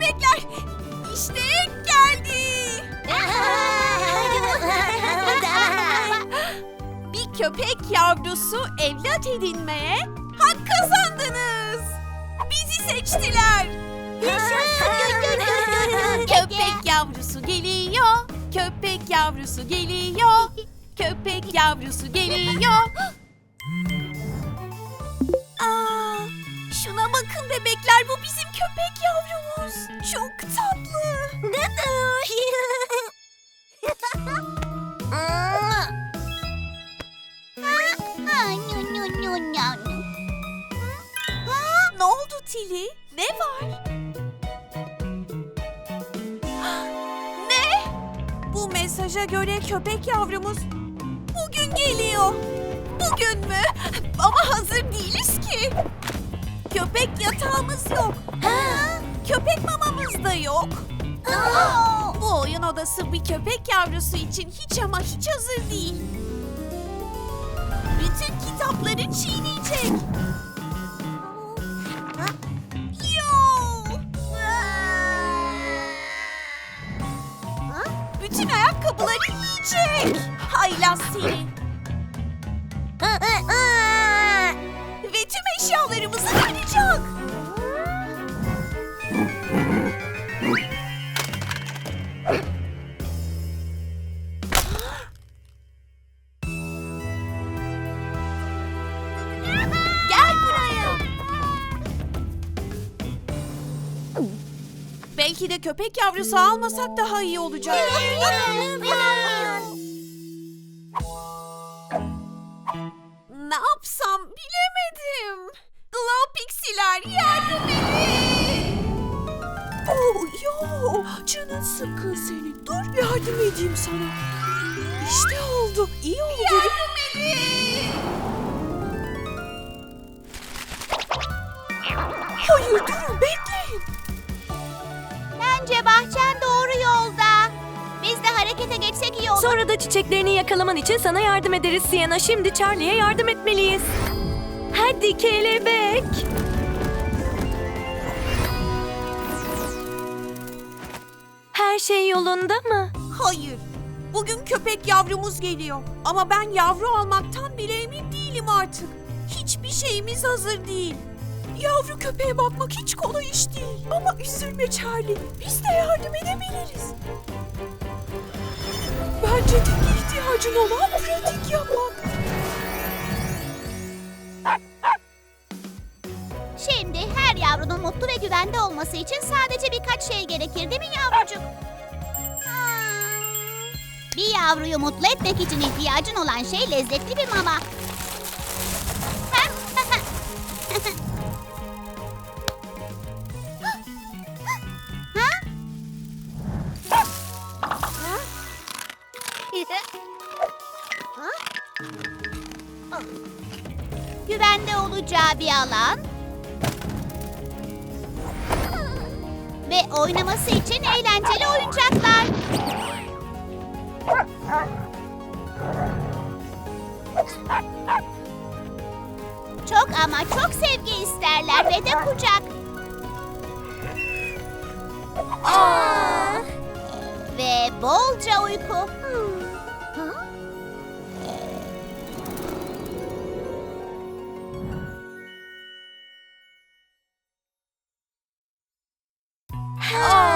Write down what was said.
bebekler. İşte geldi. Bir köpek yavrusu evlat edinmeye hak kazandınız. Bizi seçtiler. Köpek yavrusu geliyor. Köpek yavrusu geliyor. Köpek yavrusu geliyor. Aa, şuna bakın bebekler bu. Çok tatlı. Ne oldu Tili? Ne var? Ne? Bu mesaja göre köpek yavrumuz bugün geliyor. Bugün mü? Ama hazır değiliz ki. Köpek yatağımız yok. Da yok. Bu oyun odası bir köpek yavrusu için hiç ama hiç hazır değil. Bütün kitapları çiğneyecek. Yo! Bütün ayakkabıları yiyecek. Haylaz seni. Belki de köpek yavrusu almasak daha iyi olacak. Ne yapsam bilemedim. Glow Pixiler yardım edin. Oh yo, canın sıkkın senin. Dur yardım edeyim sana. İşte oldu. İyi oldu. Yardım Bence bahçen doğru yolda. Biz de harekete geçsek iyi olur. Sonra da çiçeklerini yakalaman için sana yardım ederiz Sienna. Şimdi Charlie'ye yardım etmeliyiz. Hadi kelebek. Her şey yolunda mı? Hayır. Bugün köpek yavrumuz geliyor. Ama ben yavru almaktan bile emin değilim artık. Hiçbir şeyimiz hazır değil. Yavru köpeğe bakmak hiç kolay iş değil. Ama üzülme Charlie. Biz de yardım edebiliriz. Bence tek ihtiyacın olan pratik yapmak. Şimdi her yavrunun mutlu ve güvende olması için sadece birkaç şey gerekir değil mi yavrucuk? Bir yavruyu mutlu etmek için ihtiyacın olan şey lezzetli bir mama. Güvende olacağı bir alan. Ve oynaması için eğlenceli oyuncaklar. Çok ama çok sevgi isterler ve de kucak. Ve bolca uyku. Aa,